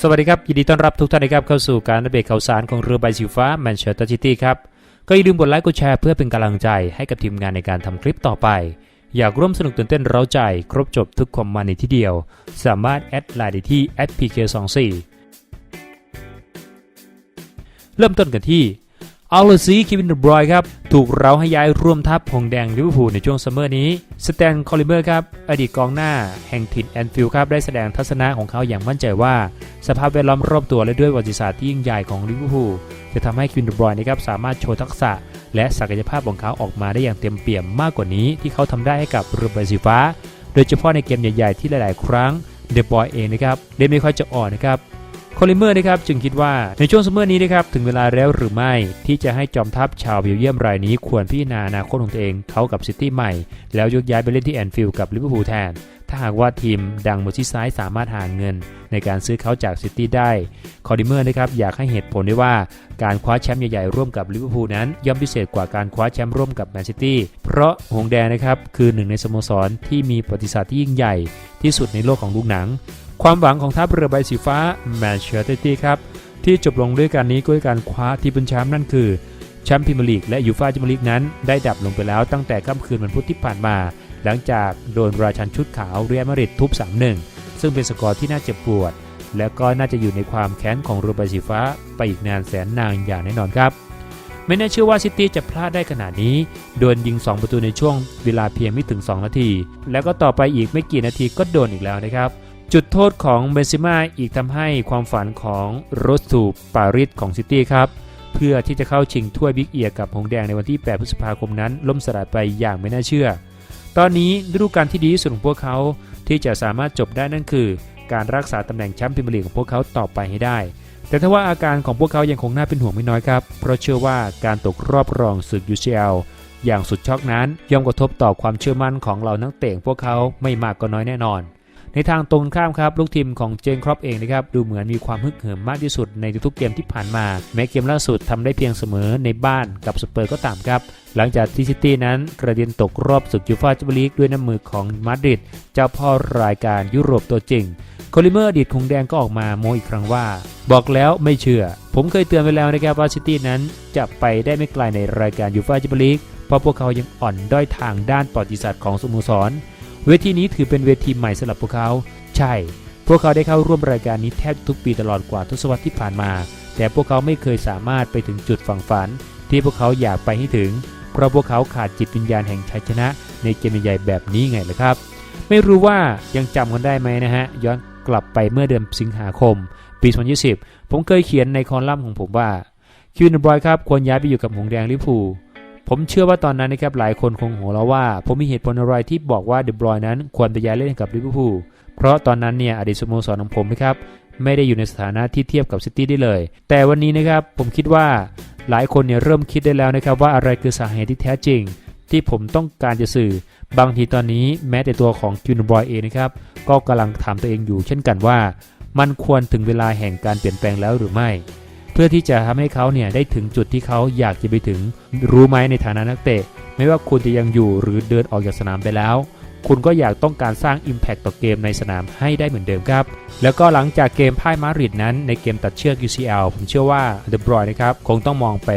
สวัสดีครับ ยินดีต้อนรับทุกท่านนะครับเข้าสู่การอัปเดตข่าวสารของเรือใบสีฟ้าแมนเชสเตอร์ซิตี้ครับ ก็อย่าลืมกดไลค์กดแชร์เพื่อเป็นกำลังใจให้กับทีมงานในการทำคลิปต่อไป อยากร่วมสนุกตื่นเต้นเร้าใจ ครบจบทุกความมันในที่เดียว สามารถแอดไลน์ได้ที่ @pk24 เริ่มต้นกันที่ อัลเลซีคิวินเดบรอยครับ ถูกเราให้ย้ายร่วมทัพหงแดงลิเวอร์พูลในช่วงซัมเมอร์นี้สแตนคอลิเมอร์ครับ อดีตกองหน้าแห่งถิ่นแอนฟิลด์ครับ ได้แสดงทัศนะของเขาอย่างมั่นใจว่า สภาพแวดล้อมรอบตัวและด้วยประวัติศาสตร์ที่ยิ่งใหญ่ของลิเวอร์พูลจะทำให้คิวินเดบรอยนะครับสามารถโชว์ทักษะ และศักยภาพของเขาออกมาได้อย่างเต็มเปี่ยมมากกว่านี้ที่เขาทำได้ให้กับเรือใบสีฟ้า โดยเฉพาะในเกมใหญ่ ๆ ที่หลาย ๆ ครั้งเดบอยเองนะครับเล่นไม่ค่อยจะอ่อนนะครับ คอลิเมอร์นะครับจึงคิดว่าในช่วงซัมเมอร์นี้นะครับถึงเวลาแล้วหรือไม่ที่จะให้จอมทัพชาวเบลเยียมรายนี้ควรพิจารณาอนาคตของตัวเองเขากับซิตี้ใหม่ แล้วยกย้ายไปเล่นที่แอนฟิลด์กับลิเวอร์พูลแทน ถ้าหากว่าทีมดังเมอร์ซีไซด์สามารถหาเงิน ในการซื้อเขาจากซิตี้ได้คอลิเมอร์นะครับอยากให้เหตุผลได้ว่าการคว้าแชมป์ใหญ่ๆร่วมกับลิเวอร์พูลนั้นย่อมพิเศษกว่าการคว้าแชมป์ร่วมกับแมนซิตี้เพราะหงแดงนะครับคือหนึ่งในสโมสรที่มีประวัติศาสตร์ที่ยิ่งใหญ่ที่สุดในโลกของลูกหนัง ความหวังของทัพเรือใบสีฟ้าแมนเชสเตอร์ซิตี้ครับ ที่จบลงด้วยการนี้ก็ด้วยการคว้าที่เป็นแชมป์นั่นคือแชมป์พรีเมียร์ลีกและยูฟ่าแชมเปี้ยนลีกนั้นได้ดับลงไปแล้วตั้งแต่ค่ำคืนวันพุธที่ผ่านมา หลังจากโดนราชันชุดขาวเรียลมาดริดทุบ 3-1 ซึ่งเป็นสกอร์ที่น่าเจ็บปวด และก็น่าจะอยู่ในความแค้นของเรือใบสีฟ้า ไปอีกนานแสนนานอย่างแน่นอนครับไม่น่าเชื่อว่าซิตี้จะพลาดได้ขนาดนี้ โดนยิง 2 ประตูในช่วงเวลาเพียงไม่ถึง 2 นาที แล้วก็ต่อไปอีกไม่กี่นาทีก็โดนอีกแล้วนะครับ จุดโทษของเบนซิม่าอีกทำให้ความฝันของโรสตูปาริสของซิตี้ครับเพื่อที่จะเข้าชิงถ้วยบิ๊กเอียกับหงแดงในวันที่ 8 พฤษภาคมนั้น ล่มสลายไปอย่างไม่น่าเชื่อ ตอนนี้ฤดูกาลที่ดีที่สุดของพวกเขาที่จะสามารถจบได้นั่นคือ การรักษาตำแหน่งแชมป์พรีเมียร์ลีกของพวกเขาต่อไปให้ได้ แต่ถ้าว่าอาการของพวกเขายังคงน่าเป็นห่วงไม่น้อยครับ เพราะเชื่อว่าการตกรอบรองศึก UCL อย่างสุดช็อกนั้นย่อมกระทบต่อความเชื่อมั่นของเหล่านักเตะพวกเขาไม่มากก็น้อยแน่นอน ในทางตรงข้ามครับลูกทีมของเจนครอปเองนะครับดูเหมือนมีความฮึกเหิมมากที่สุดในทุกเกมที่ผ่านมา แม้เกมล่าสุดทำได้เพียงเสมอในบ้านกับสเปอร์ก็ตามครับ หลังจากที่ซิตี้นั้นกระเด็นตกรอบศึกยูฟ่าแชมเปี้ยนลีกด้วยน้ำมือของมาดริดเจ้าพ่อรายการยุโรปตัวจริงโคลิเมอร์อดีตคงแดงก็ออกมาโมอีกครั้งว่า บอกแล้วไม่เชื่อ ผมเคยเตือนไปแล้วนะครับว่าซิตี้นั้นจะไปได้ไม่ไกลในรายการยูฟ่าแชมเปี้ยนลีกเพราะพวกเขายังอ่อนด้อยทางด้านประวัติศาสตร์ของสโมสร เวทีนี้ถือเป็นเวทีใหม่สำหรับพวกเขา ใช่ พวกเขาได้เข้าร่วมรายการนี้แทบทุกปีตลอดกว่าทศวรรษที่ผ่านมา แต่พวกเขาไม่เคยสามารถไปถึงจุดฝังฝัน ที่พวกเขาอยากไปให้ถึง เพราะพวกเขาขาดจิตวิญญาณแห่งชัยชนะ ในเกมใหญ่แบบนี้ไงล่ะครับ ไม่รู้ว่ายังจำกันได้ไหมนะฮะ ย้อนกลับไปเมื่อเดือนสิงหาคม ปี 2020 ผมเคยเขียนในคอลัมน์ของผมว่าคิวนบอยครับควรย้ายไปอยู่กับหงแดงลิปู ผมเชื่อว่าตอนนั้นนะครับหลายคนคงหัวเราะว่า ผมมีเหตุผลอะไรที่บอกว่าเดบรอยนั้นควรไปย้ายเล่นกับลิเวอร์พูลเพราะตอนนั้นเนี่ยอดีตสโมสรของผมนะครับไม่ได้อยู่ในสถานะที่เทียบกับซิตี้ได้เลย แต่วันนี้นะครับผมคิดว่าหลายคนเนี่ยเริ่มคิดได้แล้วนะครับว่าอะไรคือสาเหตุที่แท้จริง ที่ผมต้องการจะสื่อ บางทีตอนนี้แม้แต่ตัวของคิวนบอยเองนะครับก็กำลังถามตัวเองอยู่เช่นกันว่า มันควรถึงเวลาแห่งการเปลี่ยนแปลงแล้วหรือไม่ เพื่อที่จะทำให้เขาเนี่ยได้ถึงจุดที่เขาอยากจะไปถึง รู้ไหมในฐานะนักเตะ ไม่ว่าคุณจะยังอยู่หรือเดินออกจากสนามไปแล้ว คุณก็อยากต้องการสร้าง Impact ต่อเกมในสนามให้ได้เหมือนเดิมครับ แล้วก็หลังจากเกมพ่ายมาริดนั้นในเกมตัดเชือก UCL ผมเชื่อว่าเดบรอยนะครับคงต้องมองไป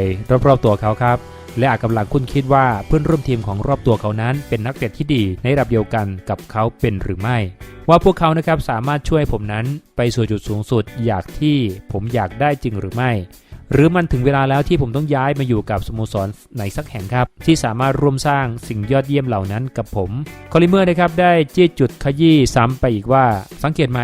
รอบๆตัวเขาครับ และอาจกำลังคุ้นคิดว่าเพื่อนร่วมทีมของรอบตัวเขานั้น เป็นนักเตะที่ดีในระดับเดียวกันกับเขาเป็นหรือไม่ ว่าพวกเขานะครับสามารถช่วยผมนั้น ไปสู่จุดสูงสุดอยากที่ผมอยากได้จริงหรือไม่ หรือมันถึงเวลาแล้วที่ผมต้องย้ายมาอยู่กับสโมสรไหนสักแห่งครับ ที่สามารถร่วมสร้างสิ่งยอดเยี่ยมเหล่านั้นกับผมคอลิเมอร์นะครับได้จี้จุดขยี้ซ้ำไปอีกว่า สังเกตไหม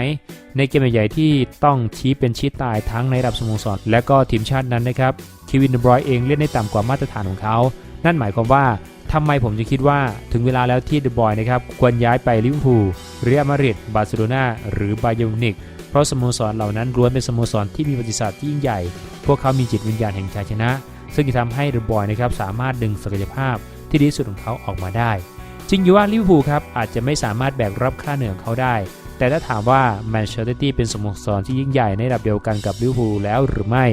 ในเกมใหญ่ๆที่ต้องชี้เป็นชี้ตายทั้งในระดับสโมสรและก็ทีมชาตินั้นนะครับ ควินเดบรอยเองเล่นได้ต่ำกว่ามาตรฐานของเขา นั่นหมายความว่าทำไมผมจึงคิดว่าถึงเวลาแล้วที่เดบรอยนะครับควรย้ายไปลิเวอร์พูลเรอัลมาดริดบาร์เซโลนาหรือบาเยร์นมิกเพราะสโมสรเหล่านั้นล้วนเป็นสโมสรที่มีประวัติศาสตร์ที่ยิ่งใหญ่ พวกเขามีจิตวิญญาณแห่งชัยชนะ ซึ่งจะทำให้เดบอยนะครับสามารถดึงศักยภาพที่ดีสุดของเขาออกมาได้ จริงอยู่ว่าลิเวอร์พูลครับอาจจะไม่สามารถแบกรับค่าเหนื่อยของเขาได้ แต่ถ้าถามว่าแมนเชสเตอร์ตี้เป็นสโมสรที่ยิ่งใหญ่ในระดับเดียวกันกับลิเวอร์พูลแล้วหรือไม่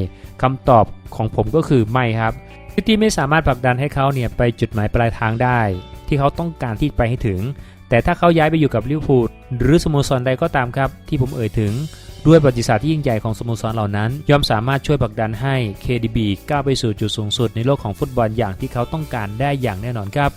คำตอบของผมก็คือไม่ครับซิตี้ไม่สามารถผลักดันให้เขาเนี่ยไปจุดหมายปลายทางได้ ที่เขาต้องการที่ไปให้ถึง แต่ถ้าเขาย้ายไปอยู่กับลิเวอร์พูลหรือสโมสรใดก็ตามครับ ที่ผมเอ่ยถึงด้วยประวัติศาสตร์ที่ยิ่งใหญ่ของสโมสรเหล่านั้น ย่อมสามารถช่วยผลักดันให้ KDB ก้าวไปสู่จุดสูงสุดในโลกของฟุตบอลอย่างที่เขาต้องการได้อย่างแน่นอนครับ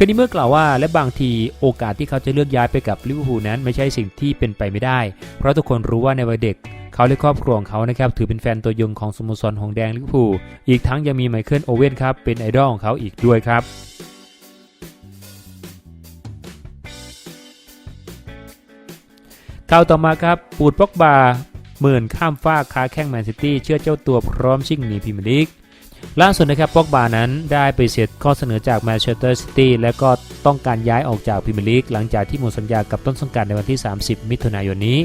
คดีเมื่อกล่าวว่าและบางทีโอกาสที่เขาจะเลือกย้ายไปกับลิเวอร์พูลนั้นไม่ใช่สิ่งที่เป็นไปไม่ได้ เพราะทุกคนรู้ว่าในวัยเด็ก เขาและครอบครัวของเขานะครับถือเป็นแฟนตัวยงของสโมสรหงสแดงลิเวอร์พูลอีกทั้งยังมีไมเคิลโอเว่นครับเป็นไอดอลของเขาอีกด้วยครับข่าวต่อมาครับปูดป็อกบาหมื่นข้ามฟ้ากค้าแข้งแมนซิตี้เชื่อเจ้าตัวพร้อมชิงหนีพรีเมียร์ลีก ล่าสุดนะครับป็อกบานั้นได้ไปเสียข้อเสนอจากแมนเชสเตอร์ซิตี้และก็ต้องการย้ายออกจากพรีเมียร์ลีกหลังจากที่หมดสัญญากับต้นสังกัดในวันที่ 30 มิถุนายนนี้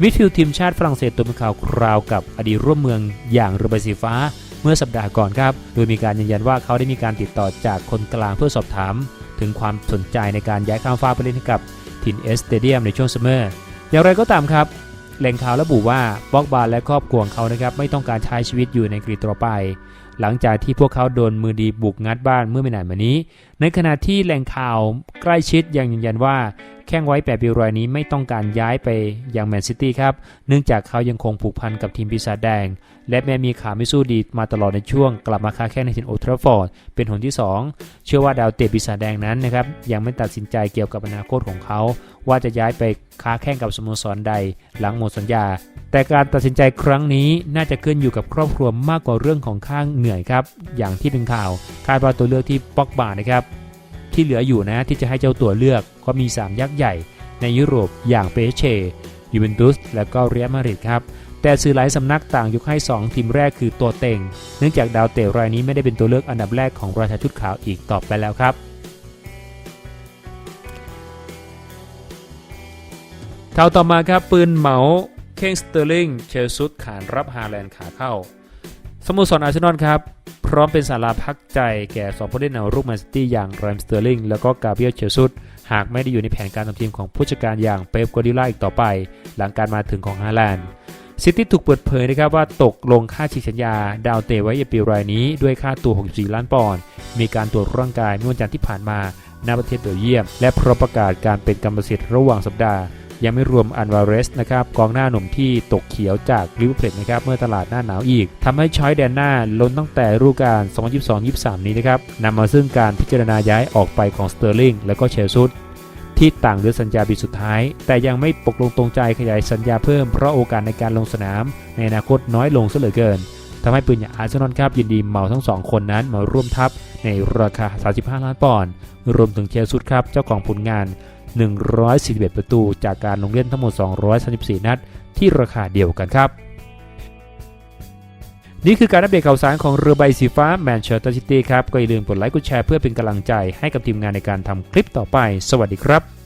มิดฟิลด์ทีมชาติฝรั่งเศสตัวเป็นข่าวคราวกับอดีตร่วมเมืองอย่างเรือใบสีฟ้าเมื่อสัปดาห์ก่อนครับ โดยมีการยืนยันว่าเขาได้มีการติดต่อจากคนกลางเพื่อสอบถาม ถึงความสนใจในการย้ายข้ามฟ้าไปเล่นกับทินเอสเตเดียมในช่วงซัมเมอร์ อย่างไรก็ตามครับ แหล่งข่าวระบุว่าบ็อกบาและครอบครัวของเขานะครับไม่ต้องการใช้ชีวิตอยู่ในกรีกต่อไป หลังจากที่พวกเขาโดนมือดีบุกงัดบ้านเมื่อไม่นานมานี้ ในขณะที่แหล่งข่าวใกล้ชิดยังยืนยันว่าแข้งไว้แปดปีรายนี้ไม่ต้องการย้ายไปยังแมนซิตี้ครับ เนื่องจากเขายังคงผูกพันกับทีมปีศาจแดง และแม้มีข่าวไม่สู้ดีมาตลอดในช่วง กลับมาค้าแข้งในทีมโอลแทราฟอร์ดเป็นหนที่ 2 เชื่อว่าดาวเตะปีศาจแดงนั้นนะครับ ยังไม่ตัดสินใจเกี่ยวกับอนาคตของเขา ว่าจะย้ายไปค้าแข่งกับสโมสรใด หลังหมดสัญญา แต่การตัดสินใจครั้งนี้น่าจะขึ้นอยู่กับครอบครัวมากกว่าเรื่องของข้างเหนื่อยครับอย่างที่เป็นข่าวคาดว่าตัวเลือกที่ปอกบานะครับ ที่เหลืออยู่นะที่จะให้เจ้าตัวเลือกก็มี 3 ยักษ์ใหญ่ในยุโรปอย่างเปเชยูเวนตุสและก็เรียลมาดริดครับแต่สื่อหลายสำนักต่างยกให้ 2 ทีมแรกคือตัวเต็ง เนื่องจากดาวเตะรายนี้ไม่ได้เป็นตัวเลือกอันดับแรกของราชาชุดขาวอีกต่อไปแล้วครับข่าวต่อมาครับปืนเหมาเคงสเตอร์ลิงเชลซุดขานรับฮาแลนด์ขาเข้า สโมสรอาร์เซนอลครับ พร้อมเป็นสาราพักใจแก่2ผู้เล่นแนวรุกแมนซิตี้อย่างแรมสเตอร์ลิงแล้วก็กาเบียลเชลซุดหากไม่ได้อยู่ในแผนการทำทีมของผู้จัดการอย่างเป๊ปกัวดิโอล่าอีกต่อไป หลังการมาถึงของฮาแลนด์ซิตี้ถูกเปิดเผยนะครับว่าตกลงค่าฉีกสัญญา ดาวเตะไว้ในปีรายนี้ด้วยค่าตัว 64 ล้านปอนด์มีการตรวจร่างกายเมื่อวันจันทร์ที่ผ่านมาณประเทศเบลเยียม และพร้อมประกาศการเป็นกรรมสิทธิ์ระหว่างสัปดาห์ ยังไม่รวมอันวาเรสนะครับกองหน้าหนุ่มที่ตกเขียวจากลิเวอร์พูลนะครับเมื่อตลาดหน้าหนาวอีกทำให้ช้อยแดนหน้าล้นตั้งแต่ฤดูกาล 2022-23 นี้นะครับนำมาซึ่งการพิจารณาย้ายออกไปของสเตอร์ลิงและก็เชลซุดที่ต่างเหลือสัญญาปีสุดท้าย แต่ยังไม่ปกลงตรงใจขยายสัญญาเพิ่มเพราะโอกาสในการลงสนาม ในอนาคตน้อยลงซะเหลือเกินทำให้ปืนอย่างอาร์เซนอลครับยินดีเหมาทั้งสองคนนั้นมาร่วมทัพในราคา 35 ล้านปอนด์รวมถึงเชลซุดครับเจ้าของผลงาน 141 ประตู จากการลงเล่นทั้งหมด 234 นัด ที่ราคาเดียวกันครับ นี่คือการอัปเดตข่าวสารของเรือใบสีฟ้าแมนเชสเตอร์ซิตี้ครับ ก็อย่าลืมกดไลค์กดแชร์เพื่อเป็นกำลังใจให้กับทีมงานในการทำคลิปต่อไป สวัสดีครับ